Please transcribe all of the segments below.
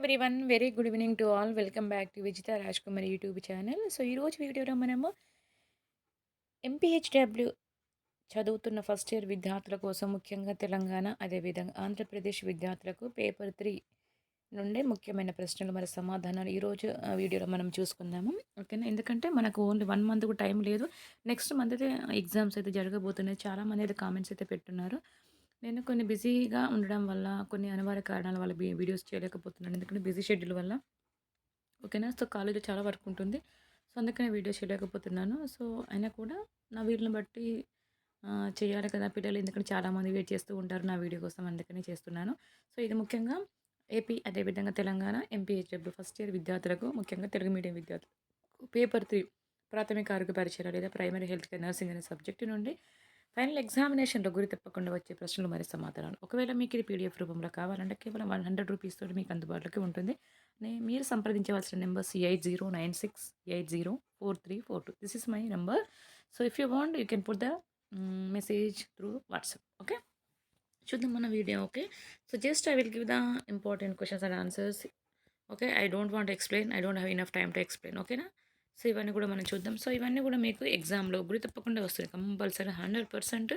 Everyone very good evening to all welcome back to Vijitha Raj Kumar YouTube channel so ఈరోజు వీడియోలో మనము MPHW చదువుతున్న first year విద్యార్థుల కోసం ముఖ్యంగా తెలంగాణ అదేవిధంగా ఆంధ్రప్రదేశ్ విద్యార్థులకు పేపర్ త్రీ నుండే ముఖ్యమైన ప్రశ్నలు మరి సమాధానాలు ఈరోజు వీడియోలో మనం చూసుకుందాము. ఓకేనా? ఎందుకంటే మనకు ఓన్లీ వన్ మంత్ టైం లేదు. నెక్స్ట్ మంత్ అయితే ఎగ్జామ్స్ అయితే జరగబోతున్నాయి. చాలామంది అయితే కామెంట్స్ అయితే పెట్టున్నారు. నేను కొన్ని బిజీగా ఉండడం వల్ల కొన్ని అనివార్య కారణాల వల్ల వీడియోస్ చేయలేకపోతున్నాను. ఎందుకంటే బిజీ షెడ్యూల్ వల్ల. ఓకేనా? సో కాలేజీలో చాలా వర్క్ ఉంటుంది. సో అందుకనే వీడియోస్ చేయలేకపోతున్నాను. సో అయినా కూడా నా వీళ్ళని బట్టి చేయాలి కదా పిల్లలు. ఎందుకంటే చాలామంది వెయిట్ చేస్తూ ఉంటారు నా వీడియో కోసం. అందుకనే చేస్తున్నాను. సో ఇది ముఖ్యంగా ఏపీ అదేవిధంగా తెలంగాణ ఎంపీహెచ్డబ్ల్యూ ఫస్ట్ ఇయర్ విద్యార్థులకు ముఖ్యంగా తెలుగు మీడియం విద్యార్థులకు పేపర్ త్రీ ప్రాథమిక ఆరోగ్య పరిచయాలు లేదా ప్రైమరీ హెల్త్ కేర్ నర్సింగ్ అనే సబ్జెక్టు నుండి ఫైనల్ ఎగ్జామినేషన్లో గురి తప్పకుండా వచ్చే ప్రశ్నలు మరి సమాధానాలు. ఒకవేళ మీకు ఇది పీడిఎఫ్ రూపంలో కావాలంటే కేవలం వన్ హండ్రెడ్ రూపీస్ తోటి మీకు అందుబాటులోకి ఉంటుంది. మీరు సంప్రదించవలసిన numbers eight zero nine six eight zero four three four two this is my number so if you want you can put the message through WhatsApp okay చూద్దాం మన video. Okay so just I will give the important questions and answers okay I don't want explain I don't have enough time to explain ఓకేనా so ఇవన్నీ కూడా మనం చూద్దాం. So ఇవన్నీ కూడా మీకు ఎగ్జామ్లో గురి తప్పకుండా వస్తుంది కంపల్సరీ హండ్రెడ్ పర్సెంట్.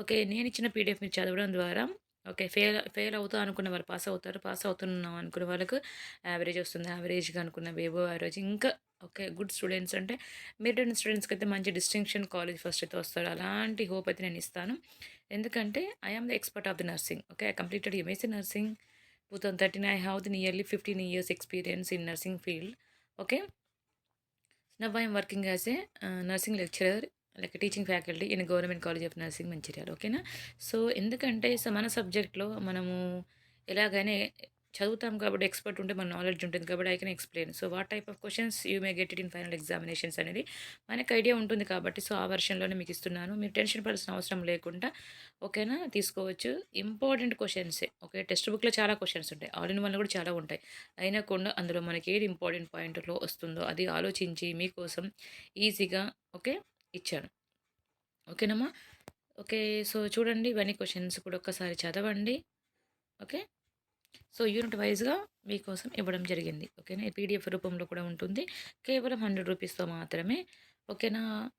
ఓకే నేను ఇచ్చిన పీడిఎఫ్ మీరు చదవడం ద్వారా ఓకే ఫెయిల్ ఫెయిల్ అవుతా అనుకున్న వాళ్ళు పాస్ అవుతారు. పాస్ అవుతున్నాం అనుకున్న వాళ్ళకు యావరేజ్ వస్తుంది. యావరేజ్గా అనుకున్న వేబో యావరేజ్. ఇంకా ఓకే గుడ్ స్టూడెంట్స్ అంటే మెరిట్ స్టూడెంట్స్కి అయితే మంచి డిస్టింక్షన్ కాలేజ్ ఫస్ట్ అయితే వస్తారు. అలాంటి హోప్ అయితే నేను ఇస్తాను. ఎందుకంటే I am the expert of the nursing okay I completed MSc nursing two thousand thirteen I have the nearly fifteen years experience in nursing field okay now I'm working as a nursing lecturer like teaching faculty in government college of nursing Mancherial ఓకేనా so ఎందుకంటే so మన సబ్జెక్ట్లో మనము ఎలాగైనా చదువుతాం కాబట్టి expert ఉంటే మన నాలెడ్జ్ ఉంటుంది కాబట్టి I can explain. So what type of questions you may get it in final examinations అనేది మనకి ఐడియా ఉంటుంది కాబట్టి సో ఆ వర్షన్లోనే మీకు ఇస్తున్నాను. మీరు టెన్షన్ పడాల్సిన అవసరం లేకుండా ఓకేనా? తీసుకోవచ్చు. Important క్వశ్చన్సే okay? టెక్స్ట్ బుక్లో చాలా క్వశ్చన్స్ ఉంటాయి. ఆల్ ఇన్ వన్ కూడా చాలా ఉంటాయి. అయినా కూడా అందులో మనకి ఏది ఇంపార్టెంట్ పాయింట్లో వస్తుందో అది ఆలోచించి మీకోసం ఈజీగా ఓకే? ఇచ్చాను. ఓకేనమ్మా? ఓకే సో చూడండి ఇవన్నీ క్వశ్చన్స్ కూడా ఒక్కసారి చదవండి. ఓకే? సో యూనిట్ వైజ్గా మీకోసం ఇవ్వడం జరిగింది. ఓకేనా? పీడిఎఫ్ రూపంలో కూడా ఉంటుంది. కేవలం హండ్రెడ్ రూపీస్తో మాత్రమే. ఓకేనా?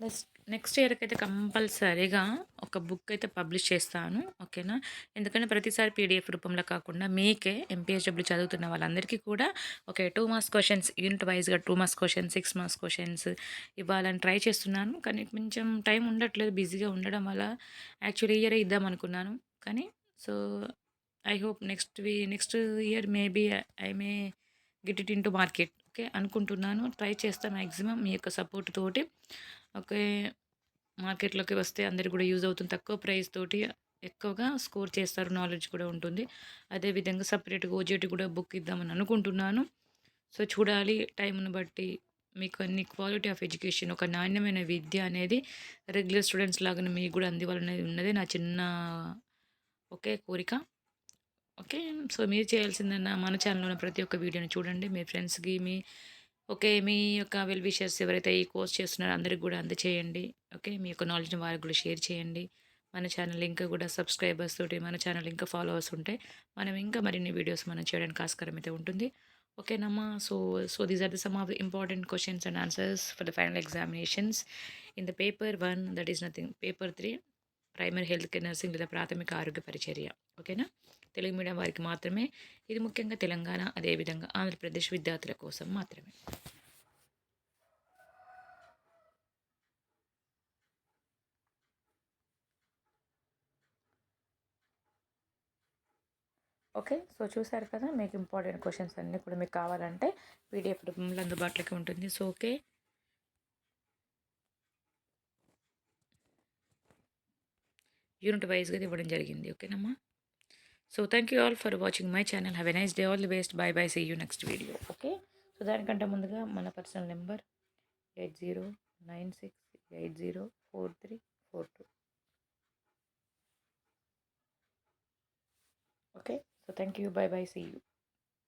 నెక్స్ట్ నెక్స్ట్ ఇయర్కి అయితే కంపల్సరీగా ఒక బుక్ అయితే పబ్లిష్ చేస్తాను ఓకేనా ఎందుకంటే ప్రతిసారి పీడిఎఫ్ రూపంలో కాకుండా మీకే ఎంపీహెచ్డబ్ల్యూ చదువుతున్న వాళ్ళందరికీ కూడా okay two marks questions unit వైజ్గా two marks questions six marks questions ఇవ్వాలని ట్రై చేస్తున్నాను. కానీ కొంచెం టైం ఉండట్లేదు బిజీగా ఉండడం వల్ల యాక్చువల్లీ ఇయరే ఇద్దాం అనుకున్నాను. కానీ so I hope next we next year maybe I may get it in to market okay అనుకుంటున్నాను ట్రై చేస్తాను మ్యాక్సిమం మీ యొక్క సపోర్ట్ తోటి. ఓకే. మార్కెట్లోకి వస్తే అందరికి కూడా యూజ్ అవుతుంది తక్కువ ప్రైస్ తోటి ఎక్కువగా స్కోర్ చేస్తారు నాలెడ్జ్ కూడా ఉంటుంది. అదేవిధంగా సపరేట్గా ఓజేటి కూడా బుక్ ఇద్దామని అనుకుంటున్నాను. సో చూడాలి. టైంను బట్టి మీకు అన్ని క్వాలిటీ ఆఫ్ ఎడ్యుకేషన్ ఒక నాణ్యమైన విద్య అనేది రెగ్యులర్ స్టూడెంట్స్ లాగానే మీకు కూడా అందివాలనేది ఉన్నది నా చిన్న ఒకే కోరిక. ఓకే. సో మీరు చేయాల్సిందన్న మన ఛానల్లో ఉన్న ప్రతి ఒక్క వీడియోని చూడండి. మీ ఫ్రెండ్స్కి మీ ఓకే మీ యొక్క వెల్ విషర్స్ ఎవరైతే ఈ కోర్స్ చేస్తున్నారో అందరికి కూడా అందచేయండి. ఓకే మీ యొక్క నాలెడ్జ్ని వారికి కూడా షేర్ చేయండి. మన ఛానల్ ఇంకా కూడా సబ్స్క్రైబర్స్ తోటి మన ఛానల్ ఇంకా ఫాలోవర్స్ ఉంటే మనం ఇంకా మరిన్ని వీడియోస్ మనం చేయడానికి ఆస్కారం అయితే ఉంటుంది. ఓకేనమ్మా so so these are the some of important questions and answers for the final examinations in the paper one that is nothing paper three primary health care nursing లేదా ప్రాథమిక ఆరోగ్య పరిచర్య. ఓకేనా? తెలుగు మీడియం వారికి మాత్రమే. ఇది ముఖ్యంగా తెలంగాణ అదేవిధంగా ఆంధ్రప్రదేశ్ విద్యార్థుల కోసం మాత్రమే. ఓకే సో చూసారు కదా మీకు ఇంపార్టెంట్ క్వశ్చన్స్ అన్నీ కూడా మీకు కావాలంటే పీడిఎఫ్ రూపంలో అందుబాటులోకి ఉంటుంది. సో ఓకే యూనిట్ వైజ్గా ఇవ్వడం జరిగింది. ఓకేనమ్మా? So thank you all for watching my channel have a nice day all the best bye bye see you next video okay so దానికంటే ముందుగా మన personal number eight zero nine six eight zero four three four two. Okay so thank you bye bye see you